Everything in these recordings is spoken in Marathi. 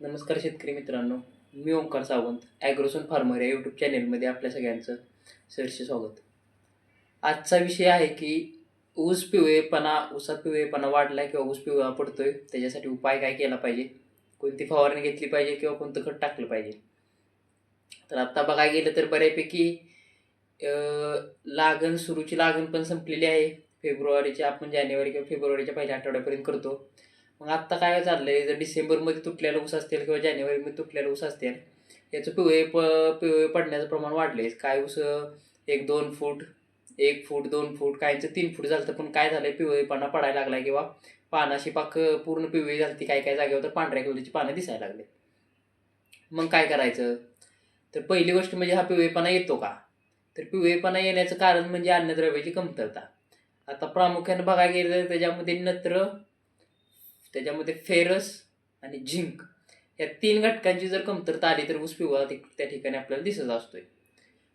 नमस्कार शेतकरी मित्रांनो मी ओंकार सावंत ॲग्रोसन फार्मर या यूट्यूब चॅनेलमध्ये आपल्या सगळ्यांचं सहर्ष स्वागत. आजचा विषय आहे की ऊस पिवळेपणा ऊसात पिवळेपणा वाढला किंवा ऊस पिवळा पडतोय त्याच्यासाठी उपाय काय केला पाहिजे? कोणती फवारणी घेतली पाहिजे किंवा कोणतं खत टाकलं पाहिजे? तर आत्ता बघायला गेलं तर बऱ्यापैकी लागण सुरूची लागण पण संपलेली आहे. फेब्रुवारीच्या आपण जानेवारी किंवा फेब्रुवारीच्या पहिल्या आठवड्यापर्यंत करतो. मग आत्ता काय चाललंय? जर डिसेंबरमध्ये तुटलेला ऊस असतील किंवा जानेवारीमध्ये तुटलेला ऊस असतील याचं पिवळे प पिवळे पडण्याचं प्रमाण वाढले काय ऊस एक दोन फूट एक फूट दोन फूट काहींचं तीन फूट झालं पण काय झालंय? पिवळेपणा पडायला लागलाय किंवा पानाशी पाक पूर्ण पिवळी झाली काय काय जागेवर तर पांढऱ्या कलरची पानं दिसायला लागले. मग काय करायचं? तर पहिली गोष्ट म्हणजे हा पिवळेपणा येतो का? तर पिवळेपणा येण्याचं कारण म्हणजे अन्नद्रव्याची कमतरता. आता प्रामुख्याने बघायला गेलं तर त्याच्यामध्ये नत्र त्याच्यामध्ये फेरस आणि झिंक या तीन घटकांची जर कमतरता आली तर ऊस पिवळा त्या ठिकाणी आपल्याला दिसत असतोय.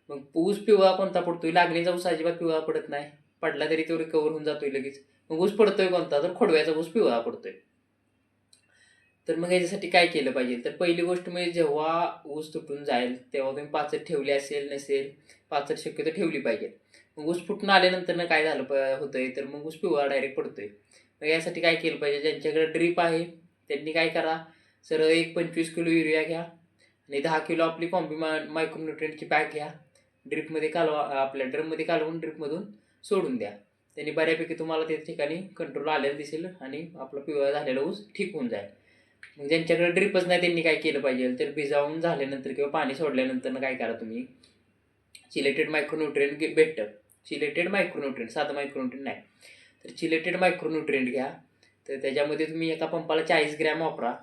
मग ऊस पिवळा कोणता पडतोय? लागणीचा ऊस अजिबात पिवळा पडत नाही. पडला तरी तो रिकवर होऊन जातोय लगेच. मग ऊस पडतोय कोणता? तर खोडव्याचा ऊस पिवळा पडतोय. तर मग याच्यासाठी काय केलं पाहिजे? तर पहिली गोष्ट म्हणजे जेव्हा ऊस तुटून जाईल तेव्हा तुम्ही पाचट ठेवली असेल नसेल पाचट शक्यतो ठेवली पाहिजे मग ऊस फुटून आल्यानंतर काय झालं प- होतंय? तर मग ऊस पिवळा डायरेक्ट पडतोय. मग यासाठी काय केलं पाहिजे? ज्यांच्याकडे ड्रीप आहे त्यांनी काय करा? सरळ एक पंचवीस किलो युरिया घ्या आणि दहा किलो आपली कॉम्बी मा मायक्रोन्युट्रियनची बॅग घ्या. ड्रिपमध्ये कालवा आपल्या ड्रममध्ये कालवून ड्रिपमधून सोडून द्या. त्यांनी बऱ्यापैकी तुम्हाला त्या ठिकाणी कंट्रोल आलेलं दिसेल आणि आपला पिवळा झालेला ऊस ठीक होऊन जाईल. मग ज्यांच्याकडे ड्रिपच नाही त्यांनी काय केलं पाहिजे? तर भिजावून झाल्यानंतर किंवा पाणी सोडल्यानंतर काय करा तुम्ही? चिलेटेड मायक्रोन्युट्रियन घे- भेटतं. चिलेटेड मायक्रोन्युट्रियन साधं मायक्रोन्युट्रियन नाही. तर चिलेटेड मायक्रोन्युट्रियंट घ्या. तर त्याच्यामध्ये तुम्ही एका पंपाला चाळीस ग्रॅम वापरा.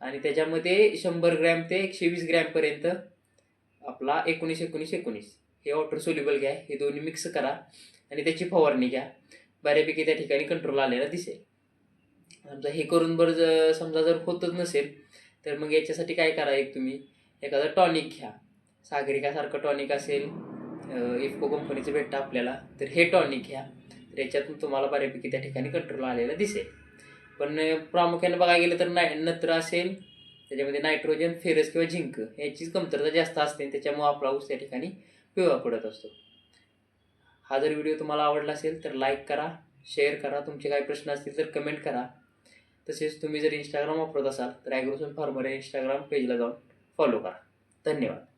आणि त्याच्यामध्ये शंभर ग्रॅम ते एकशे वीस ग्रॅमपर्यंत आपला एकोणीस एकोणीस एकोणीस. हे वॉटर सोल्युबल घ्या. हे दोन्ही मिक्स करा. आणि त्याची फवारणी घ्या. बऱ्यापैकी त्या ठिकाणी कंट्रोल आलेला दिसेल. समजा हे करून बरं जर समजा जर होतच नसेल तर मग याच्यासाठी काय करा एक तुम्ही? एखादं टॉनिक घ्या. सागरिकासारखं टॉनिक असेल इफको कंपनीचं भेटतं आपल्याला तर हे टॉनिक घ्या. तर याच्यातून तुम्हाला बऱ्यापैकी त्या ठिकाणी कंट्रोल आलेला दिसेल. पण प्रामुख्याने बघायला गेलं तर नाय नत्र असेल त्याच्यामध्ये नायट्रोजन फेरस किंवा झिंक याचीच कमतरता जास्त असते त्याच्यामुळे आपला ऊस त्या ठिकाणी पिवळा पडत असतो. हा जर व्हिडिओ तुम्हाला आवडला असेल तर लाईक करा शेअर करा. तुमचे काही प्रश्न असतील तर कमेंट करा. तसेच तुम्ही जर इंस्टाग्राम वापरत असाल तर ॲग्रोसन फार्मर या इंस्टाग्राम पेजला जाऊन फॉलो करा. धन्यवाद.